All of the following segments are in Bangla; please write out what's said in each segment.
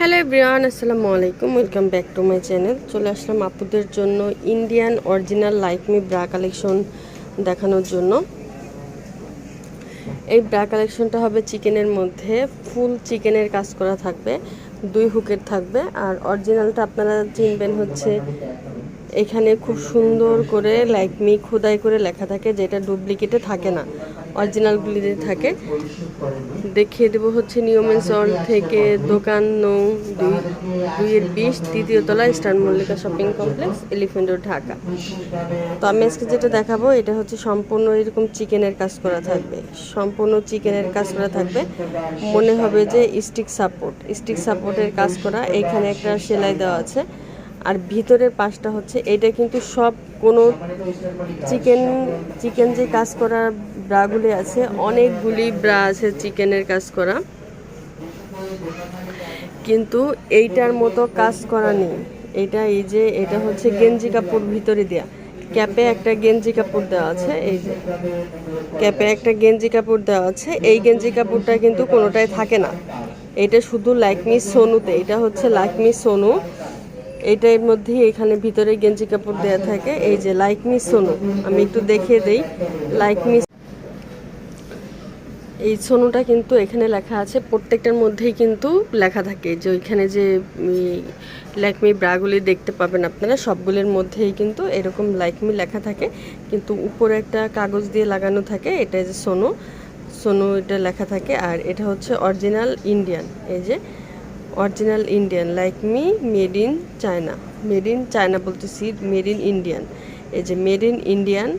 হ্যালো ব্রিয়ান আসসালামু আলাইকুম। Welcome back to my channel চলে আসলাম আপুদের জন্য Indian original like me bra collection দেখানোর জন্য। এই ব্রা কালেকশনটা হবে চিকেনের মধ্যে। ফুল চিকেনের কাজ করা থাকবে, দুই হুকের থাকবে। আর অরিজিনালটা আপনারা চিনবেন হচ্ছে এখানে খুব সুন্দর করে মি খোদাই করে লেখা থাকে যেটা ডুপ্লিকেটে থাকে না। অরিজিনালগুলিতে থাকে। দেখিয়ে দেবো হচ্ছে নিয়মের সল থেকে দোকান নৌ দুই, দুইয়ের বিশ তৃতীয় তলা star Mallika shopping complex elephant road Dhaka. তো আমি আজকে যেটা দেখাবো, এটা হচ্ছে সম্পূর্ণ এরকম চিকেনের কাজ করা থাকবে। সম্পূর্ণ চিকেনের কাজ করা থাকবে। মনে হবে যে স্টিক সাপোর্ট স্টিক সাপোর্টের কাজ করা। এইখানে একটা সেলাই দেওয়া আছে। আর ভিতরের পাশটা হচ্ছে, এটা কিন্তু সব কোনো চিকেন চিকেন যে কাজ করা ব্রাগুলি আছে, অনেকগুলি ব্রা আছে চিকেনের কাজ করা। কিন্তু এইটার মতো কাজ করা নেই। এটা এই যে, এটা হচ্ছে গেঞ্জি কাপড় ভিতরে দেয়া। ক্যাপে একটা গেঞ্জি কাপড় দেওয়া আছে, এই যে। ক্যাপে একটা গেঞ্জি কাপড় দেওয়া আছে, এই গেঞ্জি কাপড়টা কিন্তু কোনোটাই থাকে না। এটা শুধু লাইকমি সোনুতে, এটা হচ্ছে লাইকমি সোনু। এইটা এর মধ্যে এখানে ভিতরে গেঞ্জি কাপড় দেওয়া থাকে। এই যে লাইক মি সোনু আমি একটু দেখিয়ে দেই। লাইক মি এই সোনুটা কিন্তু এখানে লেখা আছে। প্রত্যেকটার মধ্যেই কিন্তু লেখা থাকে যে ওইখানে যে লাইকমি ব্রাগুলি দেখতে পাবেন আপনারা, সবগুলির মধ্যেই কিন্তু এরকম লাইকমি লেখা থাকে। কিন্তু উপরে একটা কাগজ দিয়ে লাগানো থাকে এটা যে সোনু সোনু এটা লেখা থাকে, আর এটা হচ্ছে অরিজিনাল ইন্ডিয়ান এই যে original Indian like me made in China made in China বলতেছি মেড ইন ইন্ডিয়ান এই যে মেড ইন ইন্ডিয়ান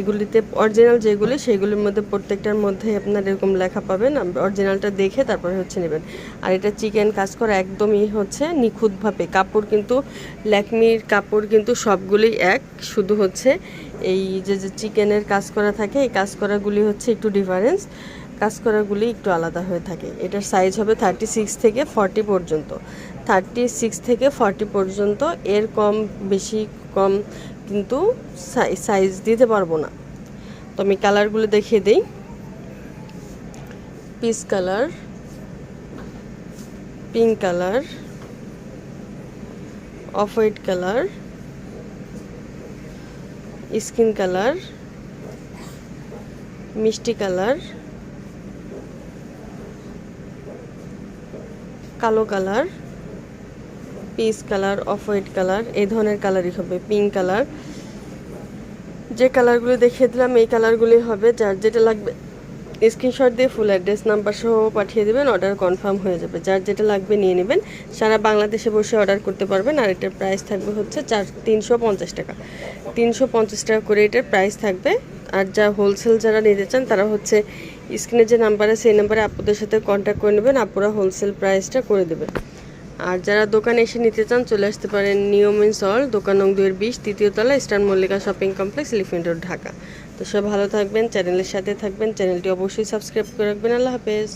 এগুলিতে অরিজিনাল যেগুলি, সেগুলির মধ্যে প্রত্যেকটার মধ্যে আপনার এরকম লেখা পাবেন। অরিজিনালটা দেখে তারপরে হচ্ছে নেবেন। আর এটা চিকেন কাজ করা একদমই হচ্ছে নিখুঁতভাবে। কাপড় কিন্তু, ল্যাকমির কাপড় কিন্তু সবগুলি এক। শুধু হচ্ছে এই যে যে চিকেনের কাজ করা থাকে, এই কাজ করাগুলি হচ্ছে একটু ডিফারেন্স কাজ করাগুলি একটু আলাদা হয়ে থাকে। এটার সাইজ হবে থার্টি সিক্স থেকে ফর্টি পর্যন্ত। থার্টি সিক্স থেকে ফর্টি পর্যন্ত এর কম, বেশি কম কিন্তু সাইজ দিতে পারব না। তো আমি কালারগুলো দেখিয়ে দিই। Peach colour pink colour off white colour skin colour মিষ্টি কালার কালো colour, peach colour off white colour, এই ধরনের কালারই হবে, পিঙ্ক কালার। যে কালারগুলো দেখিয়ে দিলাম, এই কালারগুলি হবে, যার যেটা লাগবে, স্ক্রিনশট দিয়ে ফুল অ্যাড্রেস নাম্বার সহ পাঠিয়ে দেবেন অর্ডার কনফার্ম হয়ে যাবে। যার যেটা লাগবে নিয়ে নেবেন, সারা বাংলাদেশে বসে অর্ডার করতে পারবেন, আর এটার প্রাইস থাকবে হচ্ছে চার, তিনশো পঞ্চাশ টাকা। তিনশো পঞ্চাশ টাকা করে এটার প্রাইস থাকবে, আর যা হোলসেল যারা নিতে চান, তারা হচ্ছে স্ক্রিনে যে নাম্বার আছে, সেই নাম্বারে আপুদের সাথে কন্ট্যাক্ট করে নেবেন। আপুরা হোলসেল প্রাইসটা করে দেবেন। আর যারা দোকানে এসে নিতে চান, চলে আসতে পারেন নিয়মিন সল দোকান নং দুয়ের বিশ, তৃতীয় তলা star Mallika shopping complex elephant road Dhaka. তো সব ভালো থাকবেন চ্যানেলের সাথে থাকবেন। চ্যানেলটি অবশ্যই সাবস্ক্রাইব করে রাখবেন। আল্লাহ হাফেজ।